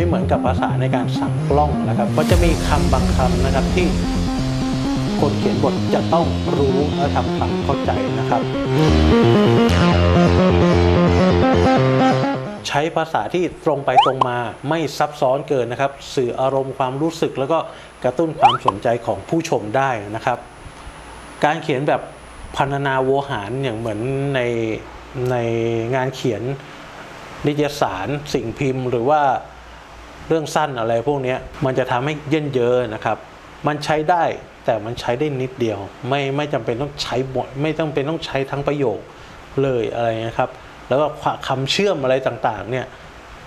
ไม่เหมือนกับภาษาในการสั่งกล้องนะครับ ก็จะมีคำบางคำนะครับที่คนเขียนบทจะต้องรู้และทำความเข้าใจนะครับ ใช้ภาษาที่ตรงไปตรงมาไม่ซับซ้อนเกินนะครับ สื่ออารมณ์ความรู้สึกแล้วก็กระตุ้นความสนใจของผู้ชมได้นะครับ การเขียนแบบพันนาโวหารอย่างเหมือนในในงานเขียนนิตยสารสิ่งพิมพ์ หรือว่า เรื่องสั้นอะไรพวกนี้มันจะทำให้เยินเยอะนะครับ มันใช้ได้แต่มันใช้ได้นิดเดียว ไม่ไม่จำเป็นต้องใช้หมดไม่ต้องเป็นต้องใช้ทั้งประโยคเลยอะไรนะครับ แล้วก็คำเชื่อมอะไรต่างๆเนี่ย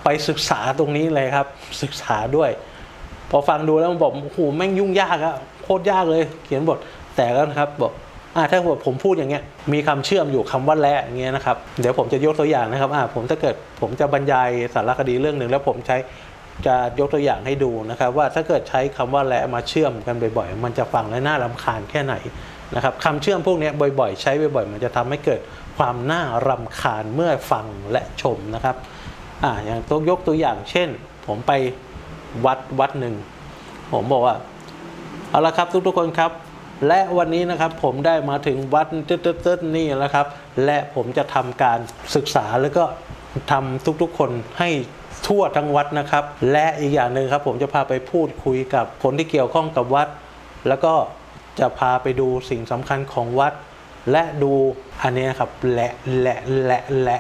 ไปศึกษาตรงนี้เลยครับ ศึกษาด้วย พอฟังดูแล้วมันบอกโอ้โหแม่งยุ่งยากอะโคตรยากเลย เขียนบทแต่ก็นะครับบอกอ่าถ้าผมพูดอย่างเงี้ยมีคำเชื่อมอยู่คำว่าและอย่างเงี้ยนะครับ เดี๋ยวผมจะยกตัวอย่างนะครับอ่าผมถ้าเกิดผมจะบรรยายสารคดีเรื่องหนึ่งแล้วผมใช้ จะยกตัวอย่างให้ดูนะครับ ว่าถ้าเกิดใช้คำว่าและมาเชื่อมกันบ่อยๆ มันจะฟังและน่ารำคาญแค่ไหนนะครับคำเชื่อมพวกนี้บ่อยๆ ใช้บ่อยๆ มันจะทำให้เกิดความน่ารำคาญเมื่อฟังและชมนะครับอ่าอย่างตัวยกตัวอย่างเช่น ผมไปวัดวัดหนึ่ง ผมบอกว่าเอาละครับทุกๆคนครับ และวันนี้นะครับผมได้มาถึงวัดตึ๊ดๆนี่แล้วครับ และผมจะทำการศึกษาแล้วก็ทำทุกๆคนให้ ทั่วทั้งวัดนะครับ และอีกอย่างหนึ่งครับผมจะพาไปพูดคุยกับคนที่เกี่ยวข้องกับวัด แล้วก็จะพาไปดูสิ่งสำคัญของวัด และดูอันนี้นะครับและและและและ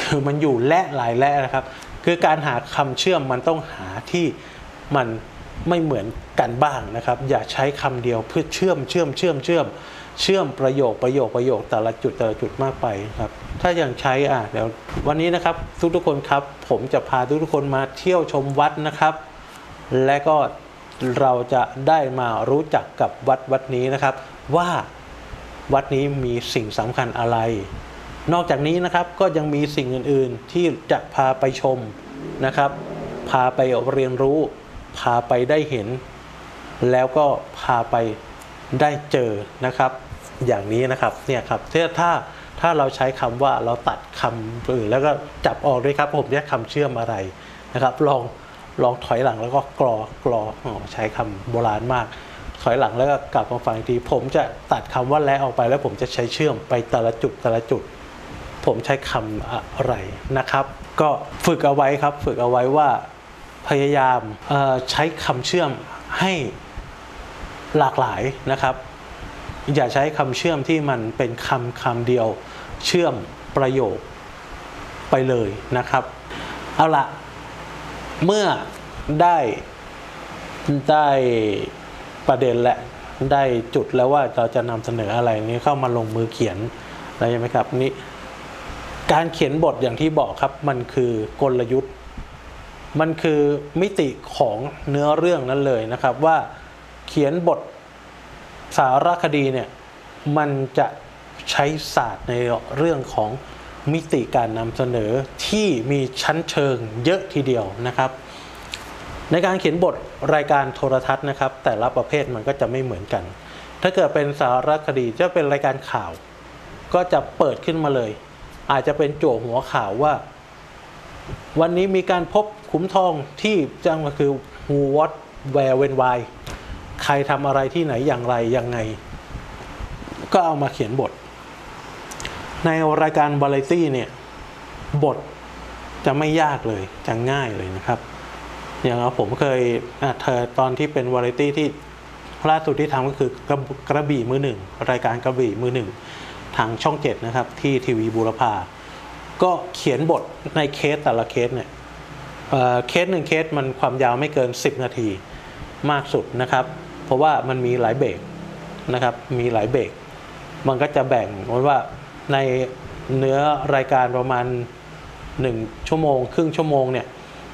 คือมันอยู่และหลายและนะครับ คือการหาคำเชื่อมมันต้องหาที่มัน ไม่เหมือนกันบ้างนะครับ อย่าใช้คำเดียวเพื่อเชื่อมเชื่อมเชื่อมเชื่อมเชื่อมประโยคประโยคประโยคแต่ละจุดแต่ละจุดมากไปครับ ถ้าอย่างใช้อะเดี๋ยววันนี้นะครับทุกทุกคนครับ ผมจะพาทุกทุกคนมาเที่ยวชมวัดนะครับ และก็เราจะได้มารู้จักกับวัดวัดนี้นะครับ ว่าวัดนี้มีสิ่งสำคัญอะไร นอกจากนี้นะครับก็ยังมีสิ่งอื่น ๆ ที่จะพาไปชมนะครับ พาไปเรียนรู้ พาไปได้เห็น แล้วก็พาไปได้เจอนะครับ อย่างนี้นะครับเนี่ยครับถ้าถ้าเราใช้คำว่าเราตัดคำอื่นแล้วก็จับออกด้วยครับผมเรียกคำเชื่อมอะไรนะครับ ลองลองถอยหลังแล้วก็กรอกรออใช้คำโบราณมาก ถอยหลังแล้วก็กลับมาฟังอีกที ผมจะตัดคำว่าและออกไปแล้วผมจะใช้เชื่อมไปแต่ละจุดแต่ละจุด ผมใช้คำอะไรนะครับ ก็ฝึกเอาไว้ครับ ฝึกเอาไว้ว่า พยายามใช้คำเชื่อมให้หลากหลายนะครับ อย่าใช้คำเชื่อมที่มันเป็นคำคำเดียวเชื่อมประโยคไปเลยนะครับ เอาละเมื่อได้ได้ประเด็นและได้จุดแล้วว่าเราจะนำเสนออะไรนี้เข้ามาลงมือเขียนอะไรใช่ไหมครับนี่การเขียนบทอย่างที่บอกครับมันคือกลยุทธ์ มันคือมิติของเนื้อเรื่องนั้นเลยนะครับ ว่าเขียนบทสารคดีเนี่ยมันจะใช้ศาสตร์ในเรื่องของมิติการนำเสนอที่มีชั้นเชิงเยอะทีเดียวนะครับ ในการเขียนบทรายการโทรทัศน์นะครับ แต่ละประเภทมันก็จะไม่เหมือนกัน ถ้าเกิดเป็นสารคดีจะเป็นรายการข่าว ก็จะเปิดขึ้นมาเลย อาจจะเป็นโจวหัวข่าวว่า วันนี้มีการพบขุมทองที่จังก็คือ who what where when why ใครทำอะไรที่ไหนอย่างไร ยังไง ก็เอามาเขียนบท ในรายการบาลตี้เนี่ย บทจะไม่ยากเลย จะง่ายเลยนะครับ อย่างเอาผมเคยอะเธอตอนที่เป็นวาไรตี้ที่ล่าสุดที่ทำก็คือกระกระบี่มือหนึ่ง รายการกระบี่มือหนึ่ง ทางช่องเจ็ดนะครับ ที่ทีวีบูรพา ก็เขียนบทในเคสแต่ละเคสเนี่ยเเคสหนึ่งเคสมันความยาวไม่เกิน 10 นาทีมากสุดนะครับ เพราะว่ามันมีหลายเบรกนะครับ มีหลายเบรกมันก็จะแบ่งว่าในเนื้อรายการประมาณ 1 ชั่วโมง ครึ่งชั่วโมงเนี่ย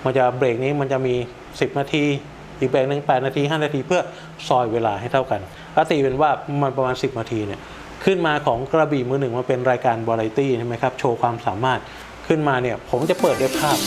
มันจะเบรกนี้มันจะมี 10 นาที อีกเบรกหนึ่ง8นาที 5 นาที เพื่อซอยเวลาให้เท่ากันก็ตีเป็นว่ามันประมาณ 10 นาทีเนี่ย ขึ้นมาของกระบี่มือหนึ่งมาเป็นรายการวาไรตี้ใช่ไหมครับ โชว์ความสามารถขึ้นมาเนี่ย ผมจะเปิดด้วยภาพ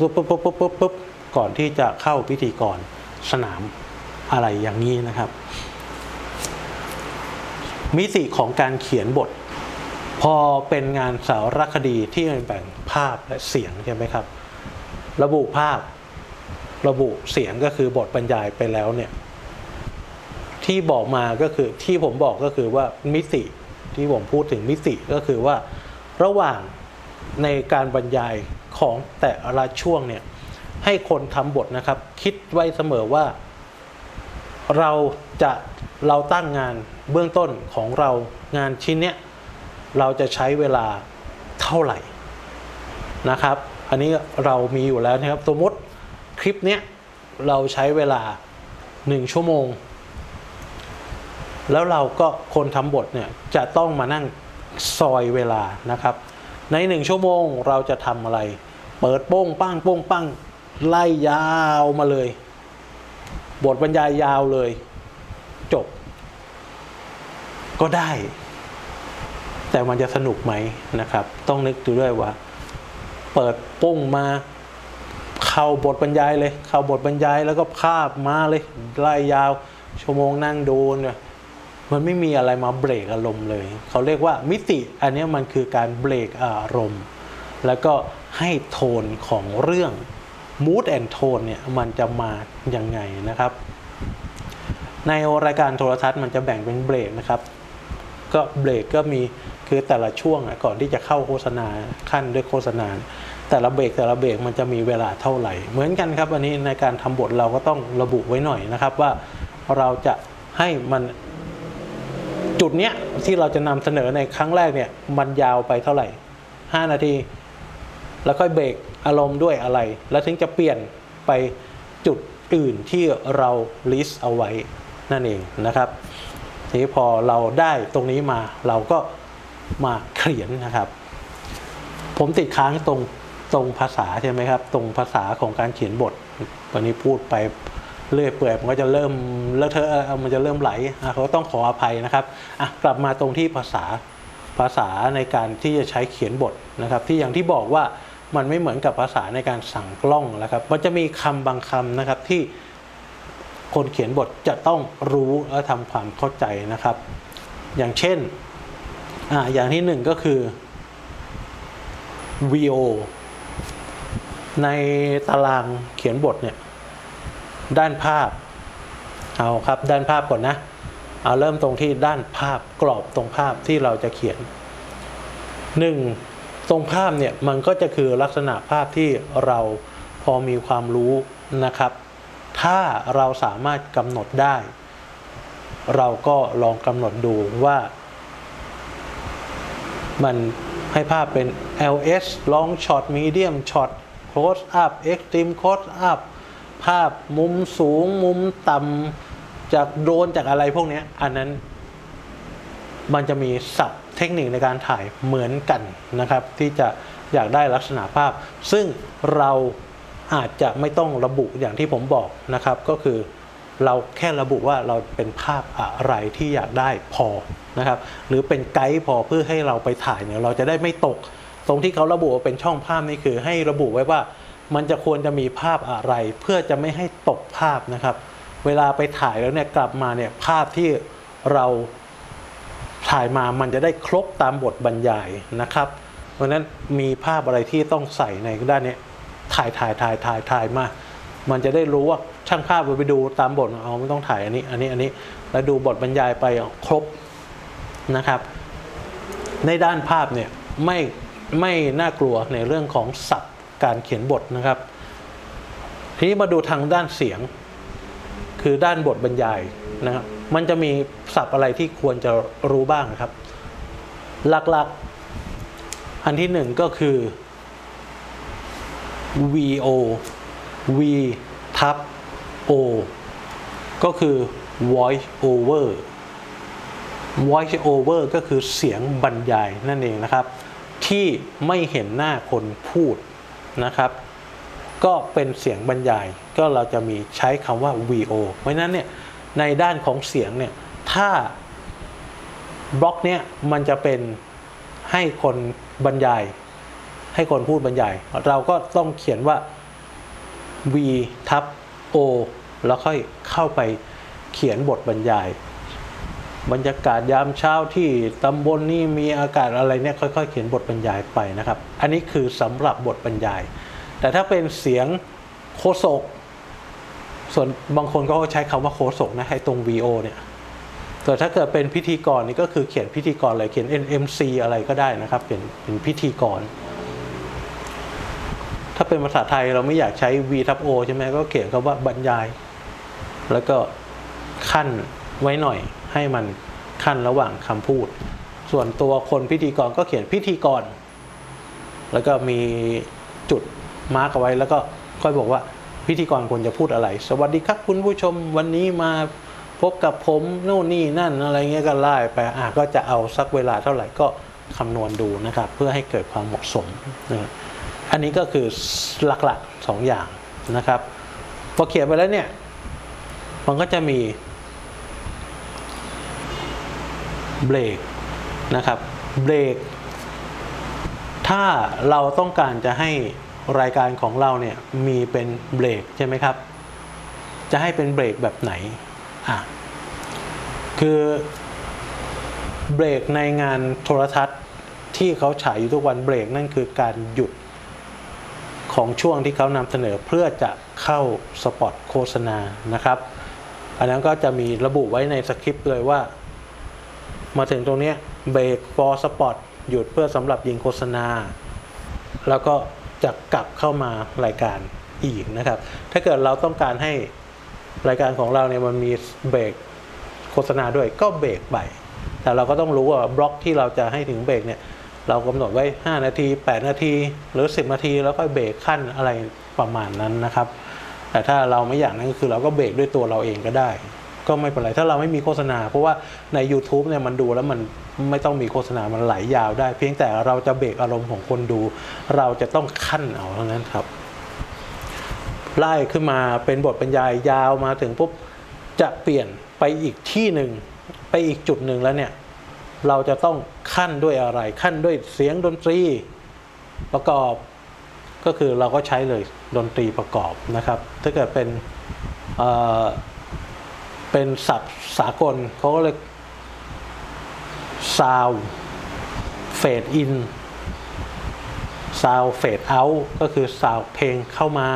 ปุ๊บปุ๊บปุ๊บปุ๊บปุ๊บปุ๊บปุ๊บก่อนที่จะเข้าพิธีกรสนามอะไรอย่างนี้นะครับ มิติของการเขียนบท พอเป็นงานสารคดีที่แบ่งภาพและเสียงใช่ไหมครับ ระบุภาพระบุเสียงก็คือบทบรรยายไปแล้วเนี่ยที่บอกมาก็คือที่ผมบอกก็คือว่ามิติที่ผมพูดถึงมิติก็คือว่าระหว่างในการบรรยาย ของแต่ละช่วงเนี่ยให้คนทำบทนะครับ คิดไว้เสมอว่า เราจะเราตั้งงานเบื้องต้นของเรางานชิ้นเนี้ยเราจะใช้เวลาเท่าไหร่นะครับ อันนี้เรามีอยู่แล้วนะครับสมมติคลิปเนี้ยเราใช้เวลา 1 ชั่วโมง แล้วเราก็คนทำบทเนี่ยจะต้องมานั่งซอยเวลานะครับ ในหนึ่งชั่วโมงเราจะทำอะไร เปิดโป้งป้างโป้งป้างไล่ยาวมาเลย บทบรรยายยาวเลย จบ ก็ได้ แต่มันจะสนุกไหมนะครับ ต้องนึกดูด้วยว่า เปิดโป้งมาเข้าบทบรรยายเลย เข้าบทบรรยายแล้วก็ภาพมาเลย ไล่ยาว ชั่วโมงนั่งดูเนี่ย มันไม่มีอะไรมาเบรกอารมณ์เลย เขาเรียกว่ามิติอันนี้มันคือการเบรกอารมณ์ แล้วก็ให้โทนของเรื่อง mood and tone เนี่ยมันจะมายังไงนะครับ ในรายการโทรทัศน์มันจะแบ่งเป็นเบรกนะครับ ก็เบรกก็มีคือแต่ละช่วงก่อนที่จะเข้าโฆษณาขั้นด้วยโฆษณาแต่ละเบรกแต่ละเบรกมันจะมีเวลาเท่าไหร่ เหมือนกันครับอันนี้ในการทำบทเราก็ต้องระบุไว้หน่อยนะครับว่าเราจะให้มัน จุดเนี้ยที่เราจะนำเสนอในครั้งแรกเนี่ยมันยาวไปเท่าไหร่ 5 นาที แล้วค่อยเบรกอารมณ์ด้วยอะไร แล้วถึงจะเปลี่ยนไปจุดอื่นที่เราลิสต์เอาไว้นั่นเองนะครับทีนี้พอเราได้ตรงนี้มาเราก็มาเขียนนะครับ ผมติดค้างตรงตรงภาษาใช่ไหมครับ ตรงภาษาของการเขียนบท วันนี้พูดไป เรื่อยเปื่อยมันก็จะเริ่มเลอะเทอะมันจะเริ่มไหลเขาต้องขออภัยนะครับกลับมาตรงที่ภาษาภาษาในการที่จะใช้เขียนบทนะครับ ที่อย่างที่บอกว่ามันไม่เหมือนกับภาษาในการสั่งกล้องนะครับ มันจะมีคำบางคำนะครับที่คนเขียนบทจะต้องรู้และทำความเข้าใจนะครับ อย่างเช่นออย่างที่หนึ่งก็คือ VO ในตารางเขียนบทเนี่ย ด้านภาพ เอาครับด้านภาพก่อนนะ เอาเริ่มตรงที่ด้านภาพกรอบตรงภาพที่เราจะเขียนหนึ่งตรงภาพเนี่ยมันก็จะคือลักษณะภาพที่เราพอมีความรู้นะครับ ถ้าเราสามารถกำหนดได้ เราก็ลองกำหนดดูว่า มันให้ภาพเป็น LS long shot medium shot close up extreme close up ภาพมุมสูงมุมต่ำจากโดรนจากอะไรพวกนี้อันนั้นมันจะมีศัพท์เทคนิคในการถ่ายเหมือนกันนะครับ ที่จะอยากได้ลักษณะภาพ ซึ่งเราอาจจะไม่ต้องระบุอย่างที่ผมบอกนะครับ ก็คือเราแค่ระบุว่าเราเป็นภาพอะไรที่อยากได้พอนะครับ หรือเป็นไกด์พอเพื่อให้เราไปถ่ายเนี่ยเราจะได้ไม่ตก ตรงที่เขาระบุว่าเป็นช่องภาพนี่คือให้ระบุไว้ว่า มันจะควรจะมีภาพอะไร เพื่อจะไม่ให้ตกภาพนะครับ เวลาไปถ่ายแล้วเนี่ยกลับมาเนี่ยภาพที่เราถ่ายมามันจะได้ครบตามบทบรรยายนะครับ เพราะนั้นมีภาพอะไรที่ต้องใส่ในด้านนี้ถ่ายถ่ายถ่ายถ่ายถ่ายมา มันจะได้รู้ว่าช่างภาพไปดูตามบทเอาไม่ต้องถ่ายอันนี้อันนี้อันนี้แล้วดูบทบรรยายไปครบนะครับ ในด้านภาพเนี่ยไม่ไม่น่ากลัวในเรื่องของศัพท์ การเขียนบทนะครับ ทีนี้มาดูทางด้านเสียง คือด้านบทบรรยายนะครับ มันจะมีศัพท์อะไรที่ควรจะรู้บ้างครับ หลักๆ อันที่หนึ่งก็คือ VO V ทับ O ก็คือ voice over voice over ก็คือเสียงบรรยายนั่นเองนะครับ ที่ไม่เห็นหน้าคนพูด นะครับ ก็เป็นเสียงบรรยายก็เราจะมีใช้คำว่า VO เพราะนั้นเนี่ยในด้านของเสียงเนี่ยถ้าบล็อกเนี้ยมันจะเป็นให้คนบรรยาย ให้คนพูดบรรยาย เราก็ต้องเขียนว่า V ทับ O แล้วค่อยเข้าไปเขียนบทบรรยาย บรรยากาศยามเช้าที่ตำบลนี้มีอากาศอะไรเนี่ยค่อย ๆ เขียนบทบรรยายไปนะครับ อันนี้คือสำหรับบทบรรยาย แต่ถ้าเป็นเสียงโคศกส่วนบางคนก็ใช้คำว่าโคศกนะให้ตรง VO เนี่ยแต่ถ้าเกิดเป็นพิธีกรนี่ก็คือเขียนพิธีกรเลยเขียน NMC อะไรก็ได้นะครับเป็นเป็นพิธีกร ถ้าเป็นภาษาไทยเราไม่อยากใช้ V ทับ O ใช่ไหมก็เขียนคำว่าบรรยาย แล้วก็ขั้นไว้หน่อย ให้มันขั้นระหว่างคำพูด ส่วนตัวคนพิธีกรก็เขียนพิธีกร แล้วก็มีจุดมาร์กเอาไว้แล้วก็ค่อยบอกว่าพิธีกรควรจะพูดอะไร สวัสดีครับคุณผู้ชมวันนี้มาพบกับผมโน่นนี่นั่นอะไรเงี้ยก็ไล่ไปอะก็จะเอาสักเวลาเท่าไหร่ก็คำนวณดูนะครับ เพื่อให้เกิดความเหมาะสมนะอันนี้ก็คือหลักๆสองอย่างนะครับ พอเขียนไปแล้วเนี่ย มันก็จะมี เบรกนะครับเบรกถ้าเราต้องการจะให้รายการของเราเนี่ยมีเป็นเบรกใช่ไหมครับ จะให้เป็นเบรกแบบไหนอะคือเบรกในงานโทรทัศน์ที่เขาฉายอยู่ทุกวันเบรกนั่นคือการหยุดของช่วงที่เขานำเสนอเพื่อจะเข้าสปอตโฆษณานะครับ อันนั้นก็จะมีระบุไว้ในสคริปต์เลยว่า มาถึงตรงนี้เบรก for spot หยุดเพื่อสำหรับยิงโฆษณา แล้วก็จะกลับเข้ามารายการอีกนะครับ ถ้าเกิดเราต้องการให้รายการของเราเนี่ยมันมีเบรกโฆษณาด้วยก็เบรกไป แต่เราก็ต้องรู้ว่าบล็อกที่เราจะให้ถึงเบรกเนี่ยเรากำหนดไว้ 5 นาที 8 นาที หรือ 10 นาที แล้วก็เบรกขั้นอะไรประมาณนั้นนะครับ แต่ถ้าเราไม่อยากนั้นก็คือเราก็เบรกด้วยตัวเราเองก็ได้ ก็ไม่เป็นไร ถ้าเราไม่มีโฆษณา เพราะว่าใน YouTube เนี่ยมันดูแล้วมันไม่ต้องมีโฆษณา มันไหลยาวได้ เพียงแต่เราจะเบรกอารมณ์ของคนดู เราจะต้องขั้นเอาเท่านั้นครับ ไล่ขึ้นมาเป็นบทบรรยายยาวมาถึงปุ๊บจะเปลี่ยนไปอีกที่หนึ่งไปอีกจุดหนึ่งแล้วเนี่ย เราจะต้องขั้นด้วยอะไร ขั้นด้วยเสียงดนตรีประกอบก็คือเราก็ใช้เลยดนตรีประกอบนะครับ ถ้าเกิดเป็น เป็นศัพท์สากลเขาก็เลยซาวเฟดอินซาวเฟดเอาก็คือซาวเพลงเข้ามา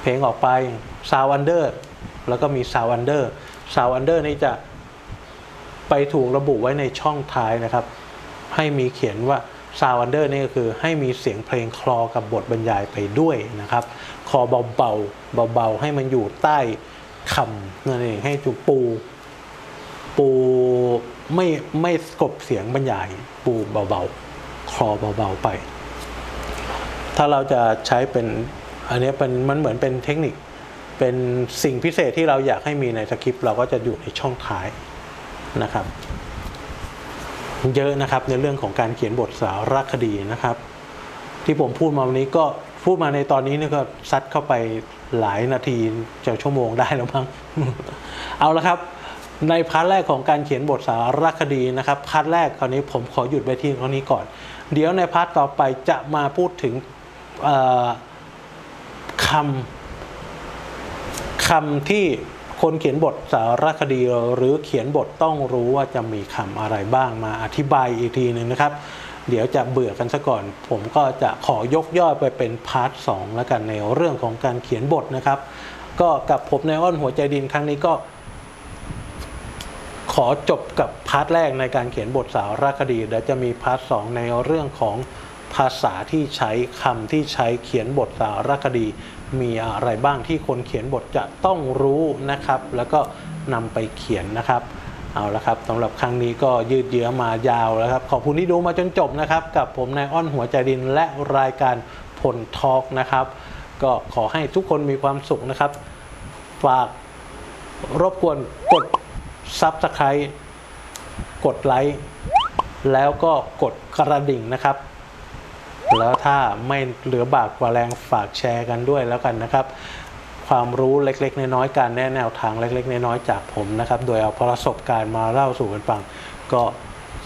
เพลงออกไปซาวอันเดอร์แล้วก็มีซาวอันเดอร์ซาวอันเดอร์นี่จะไปถูกระบุไว้ในช่องท้ายนะครับ ให้มีเขียนว่าซาวอันเดอร์นี่ก็คือให้มีเสียงเพลงคลอกับบทบรรยายไปด้วยนะครับ คอเบาๆเบาๆให้มันอยู่ใต้ คำนั่นเองให้จูปู ปูไม่ไม่กบเสียงบรรยาย ปูเบาๆคลอเบาๆไป ถ้าเราจะใช้เป็นอันนี้เป็นมันเหมือนเป็นเทคนิคเป็นสิ่งพิเศษที่เราอยากให้มีในสคริปต์เราก็จะอยู่ในช่องท้ายนะครับ เยอะนะครับในเรื่องของการเขียนบทสารคดีนะครับ ที่ผมพูดมาวันนี้ก็พูดมาในตอนนี้นี่ก็ซัดเข้าไปหลายนาทีจะชั่วโมงได้แล้วมั้ง เอาละครับ ในพาร์ทแรกของการเขียนบทสารคดีนะครับพาร์ทแรกคราวนี้ผมขอหยุดไว้ที่เท่านี้ก่อน เดี๋ยวในพาร์ทต่อไปจะมาพูดถึงคำคำที่คนเขียนบทสารคดีหรือเขียนบทต้องรู้ว่าจะมีคำอะไรบ้างมาอธิบายอีกทีหนึ่งนะครับ เดี๋ยวจะเบื่อกันซะก่อน ผมก็จะขอยกย่อไปเป็นพาร์ทสองแล้วกันในเรื่องของการเขียนบทนะครับ ก็กับผมในอ้อนหัวใจดินครั้งนี้ก็ ขอจบกับพาร์ทแรกในการเขียนบทสารคดีเดี๋ยวจะมีพาร์ทสองในเรื่องของภาษาที่ใช้คำที่ใช้เขียนบทสารคดี มีอะไรบ้างที่คนเขียนบทจะต้องรู้นะครับ แล้วก็นำไปเขียนนะครับ เอาละครับสำหรับครั้งนี้ก็ยืดเยื้อมายาวแล้วครับ ขอบคุณที่ดูมาจนจบนะครับ กับผมนายอ้อนหัวใจดินและรายการผลทอล์กนะครับ ก็ขอให้ทุกคนมีความสุขนะครับ ฝากรบกวนกด Subscribe กดไลค์แล้วก็กดกระดิ่งนะครับ แล้วถ้าไม่เหลือบากกว่าแรงฝากแชร์กันด้วยแล้วกันนะครับ ความรู้เล็กๆ น้อยๆ การแนะแนวทางเล็ก ๆ น้อยๆ จากผมนะครับ โดยเอาประสบการณ์มาเล่าสู่กันฟัง ก็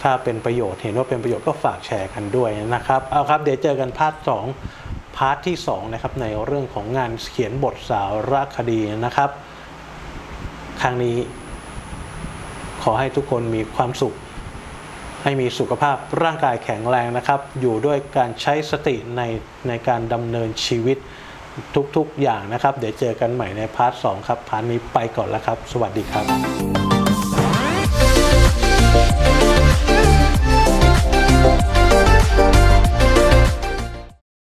ถ้าเป็นประโยชน์เห็นว่าเป็นประโยชน์ก็ฝากแชร์กันด้วยนะครับ เอาครับเดี๋ยวเจอกันพาร์ทสองพาร์ทที่2นะครับในเรื่องของงานเขียนบทสารคดีนะครับ ครั้งนี้ ขอให้ทุกคนมีความสุข ให้มีสุขภาพร่างกายแข็งแรงนะครับ อยู่ด้วยการใช้สติในในการดำเนินชีวิต ทุกๆอย่างนะครับ เดี๋ยวเจอกันใหม่ในพาร์ท2ครับพาร์ทนี้ไปก่อนแล้วครับ สวัสดีครับ